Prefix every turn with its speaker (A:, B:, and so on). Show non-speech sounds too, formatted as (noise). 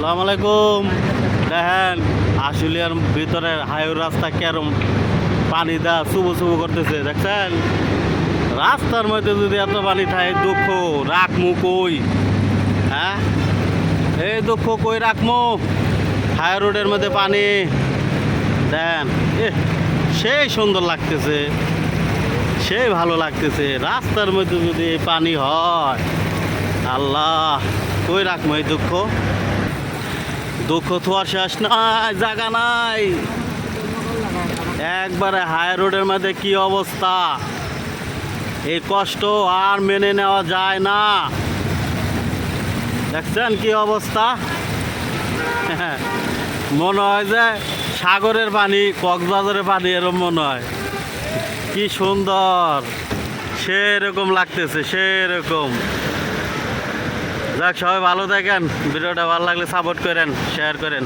A: সালাম আলাইকুম। দেখেন, আশুলিয়ার ভিতরে হাইওয়ে রাস্তা কেরম পানি দা চুবু চুবু করতেছে, দেখছেন? রাস্তার মধ্যে যদি এত পানি থাকে দুঃখ, রাখমু কই? হ্যাঁ? এই দুঃখ কই রাখমু? হাই রোডের মধ্যে পানি। দেন সেই সুন্দর লাগতেছে। সেই ভালো লাগতেছে। রাস্তার মধ্যে যদি পানি হয়, আল্লাহ, কই রাখব এই দুঃখ? দুঃখ আর শেষ নাই, জায়গা নাই। একবারে হাই রোডের মধ্যে কি অবস্থা? এই কষ্ট আর মেনে নেওয়া যায় না। দেখছেন কি অবস্থা? (laughs) মনে হয় যে সাগরের পানি, কক্সবাজারের পানি এরকম মনে হয়। কি সুন্দর। সেরকম লাগতেছে, সেরকম। যাক সবাই ভালো থাকেন। ভিডিওটা ভালো লাগলে সাপোর্ট করেন শেয়ার করেন।